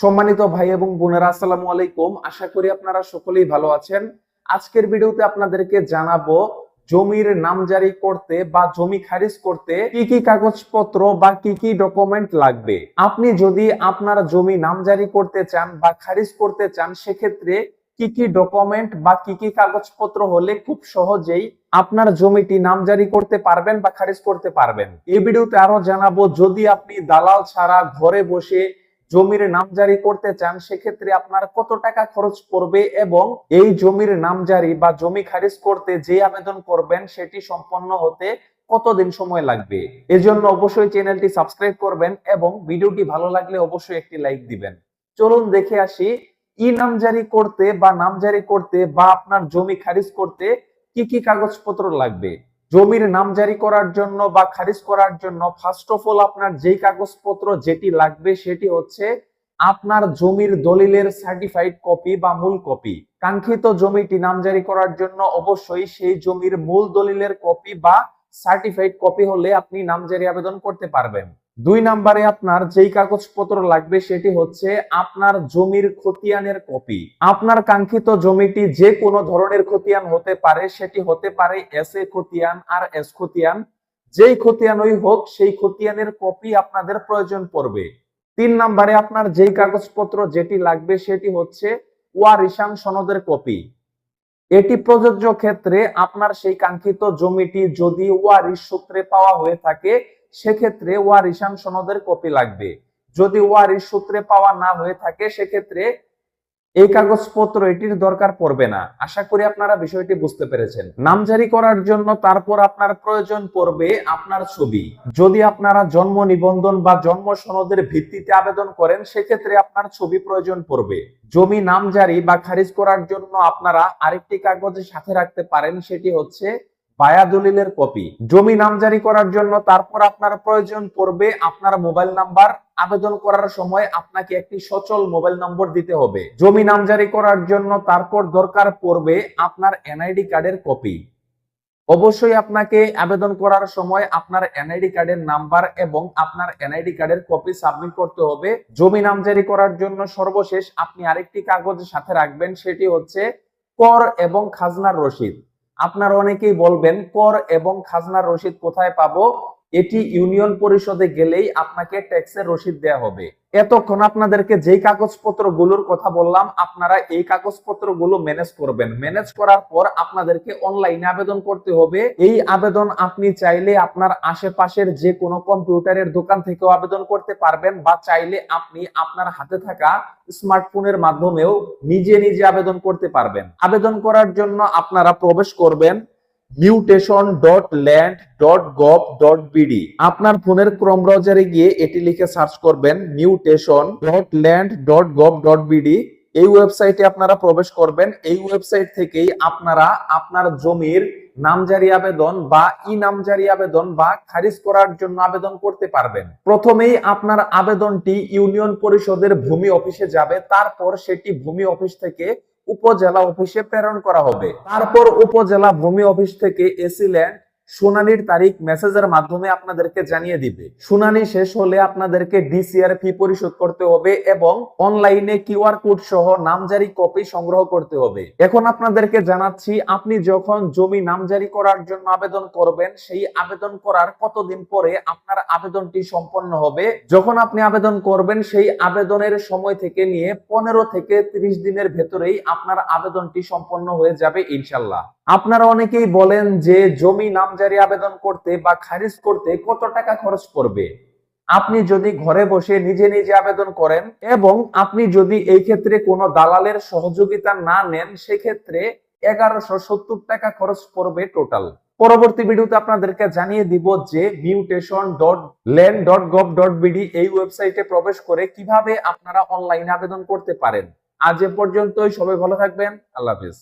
সম্মানিত ভাই এবং বোনেরা, আসসালামু আলাইকুম। আশা করি আপনারা সকলেই ভালো আছেন। আজকের ভিডিওতে আপনাদেরকে জানাব, জমির নামজারি করতে বা জমি খারিজ করতে কি কি কাগজপত্র বা কি কি ডকুমেন্ট লাগবে? আপনি যদি আপনার জমি নামজারি করতে চান বা খারিজ করতে চান, সেক্ষেত্রে কি কি ডকুমেন্ট বা কি কি কাগজপত্র হলে খুব সহজেই আপনার জমিটি নামজারি করতে পারবেন বা খারিজ করতে পারবেন। এই ভিডিওতে আরও জানাব, যদি আপনি দালাল ছাড়া ঘরে বসে জমির নামজারি করতে চান, সেক্ষেত্রে আপনার কত টাকা খরচ পড়বে এবং এই জমির নামজারি বা জমি খারিজ করতে যে আবেদন করবেন, সেটি সম্পন্ন হতে কতদিন সময় লাগবে? এজন্য অবশ্যই চ্যানেলটি সাবস্ক্রাইব করবেন এবং ভিডিওটি ভালো লাগলে অবশ্যই একটি লাইক দিবেন। চলুন দেখে আসি, ই নামজারি করতে বা নামজারি করতে বা আপনার জমি খারিজ করতে কি কি কাগজপত্র লাগবে? জমির নাম জারি করার জন্য বা খারিজ করার জন্য ফার্স্ট অফ অল আপনার যেই কাগজপত্র যেটি লাগবে সেটি হচ্ছে আপনার জমির দলিলের সার্টিফাইড কপি বা মূল কপি কাঙ্ক্ষিত জমিটি নাম জারি করার জন্য অবশ্যই সেই জমির মূল দলিলের কপি বা সার্টিফাইড কপি হলে আপনি নামজারি আবেদন করতে পারবেন। দুই নাম্বারে আপনার যেই কাগজপত্র লাগবে সেটি হচ্ছে আপনার জমির খতিয়ানের কপি। আপনার কাঙ্ক্ষিত জমিটি যে কোনো ধরনের খতিয়ান হতে পারে, সেটি হতে পারে এস এ খতিয়ান আর এস খতিয়ান। যেই খতিয়ানই হোক, সেই খতিয়ানের কপি আপনাদের প্রয়োজন পড়বে। তিন নাম্বারে আপনার যেই কাগজপত্র যেটি লাগবে সেটি হচ্ছে ওয়ারিশান সনদের কপি। এটি প্রযোজ্য ক্ষেত্রে আপনার সেই কাঙ্ক্ষিত জমিটি যদি ওয়ারিশ সূত্রে পাওয়া হয়ে থাকে সেক্ষেত্রে ওয়ারিশান সনদের কপি লাগবে। যদি ওয়ারিশ সূত্রে পাওয়া না হয়ে থাকে, সেক্ষেত্রে এই কাগজপত্র এটির দরকার পড়বে না। আশা করি আপনারা বিষয়টি বুঝতে পেরেছেন। নামজারি করার জন্য তারপর আপনার প্রয়োজন পড়বে আপনার ছবি। যদি আপনারা জন্ম নিবন্ধন বা জন্ম সনদের ভিত্তিতে আবেদন করেন, সেক্ষেত্রে আপনার ছবি প্রয়োজন পড়বে। জমি নামজারি বা খারিজ করার জন্য আপনারা আরেকটি কাগজের সাথে রাখতে পারেন, সেটি হচ্ছে বায়া দলিলের কপি। জমি নামজারি করার জন্য তারপর আপনার প্রয়োজন পড়বে আপনার মোবাইল নাম্বার। আবেদন করার সময় আপনাকে একটি সচল মোবাইল নম্বর দিতে হবে। জমি নামজারি করার জন্য তারপর দরকার পড়বে আপনার এনআইডি কার্ডের কপি। অবশ্যই আপনাকে আবেদন করার সময় আপনার এনআইডি কার্ডের নাম্বার এবং আপনার এনআইডি কার্ডের কপি সাবমিট করতে হবে। জমি নামজারি করার জন্য সর্বশেষ আপনি আরেকটি কাগজ সাথে রাখবেন, সেটি হচ্ছে কর এবং খাজনার রসিদ। আপনারা অনেকেই বলবেন কর এবং খাজনার রসিদ কোথায় পাবো? এটি ইউনিয়ন পরিষদে গেলেই আপনাকে ট্যাক্সের রসিদ দেয়া হবে। এতক্ষণ আপনাদেরকে যেই কাগজপত্রগুলোর কথা বললাম, আপনারা এই কাগজপত্রগুলো ম্যানেজ করবেন। ম্যানেজ করার পর আপনাদেরকে অনলাইনে আবেদন করতে হবে। এই আবেদন আপনি চাইলে আপনার আশেপাশের যে কোনো কম্পিউটারের দোকান থেকেও আবেদন করতে পারবেন বা চাইলে আপনি আপনার হাতে থাকা স্মার্টফোনের মাধ্যমেও নিজে নিজে আবেদন করতে পারবেন। আবেদন করার জন্য আপনারা প্রবেশ করবেন। Mutation dot land dot gov dot BD আপনার ফোনের ক্রম ব্রাউজারে গিয়ে এটি লিখে সার্চ করবেন mutation dot land dot gov dot BD এই ওয়েবসাইটে আপনারা প্রবেশ করবেন। এই ওয়েবসাইট থেকেই আপনারা আপনার জমির নামজারি আবেদন বা ই নামজারি আবেদন বা খারিজ করার জন্য আবেদন করতে পারবেন। প্রথমেই আপনার আবেদনটি ইউনিয়ন পরিষদের ভূমি অফিসে যাবে। তারপর সেটি ভূমি অফিস থেকে উপজেলা অফিসে প্রেরণ করা হবে। তারপর উপজেলা ভূমি অফিস থেকে এসি ল্যান্ড শুনানির তারিখ মেসেজের মাধ্যমে আপনাদেরকে জানিয়ে দিবে। শুনানি শেষ হলে আপনাদেরকে ডিসিআর ফি পরিশোধ করতে হবে এবং অনলাইনে কিউআর কোড সহ নামজারি কপি সংগ্রহ করতে হবে। এখন আপনাদেরকে জানাচ্ছি, আপনি যখন জমি নামজারি করার জন্য আবেদন করবেন, সেই আবেদন করার কতদিন পরে আপনার আবেদনটি সম্পন্ন হবে? যখন আপনি আবেদন করবেন, সেই আবেদনের সময় থেকে নিয়ে পনেরো থেকে ত্রিশ দিনের ভেতরেই আপনার আবেদনটি সম্পন্ন হয়ে যাবে ইনশাল্লাহ। আপনারা অনেকেই বলেন যে জমি নামজারি আবেদন করতে বা খারিজ করতে কত টাকা খরচ পড়বে? আপনি যদি ঘরে বসে নিজে নিজে আবেদন করেন এবং আপনি যদি এই ক্ষেত্রে কোনো দালালের সহযোগিতা না নেন, সেক্ষেত্রে এগারোশো সত্তর টাকা খরচ পড়বে টোটাল পরবর্তী ভিডিওতে আপনাদেরকে জানিয়ে দিব যে mutation dot land dot gov dot BD এই ওয়েবসাইটে প্রবেশ করে কীভাবে আপনারা অনলাইনে আবেদন করতে পারেন। আজ এ পর্যন্তই, সবাই ভালো থাকবেন, আল্লাহ হাফিজ।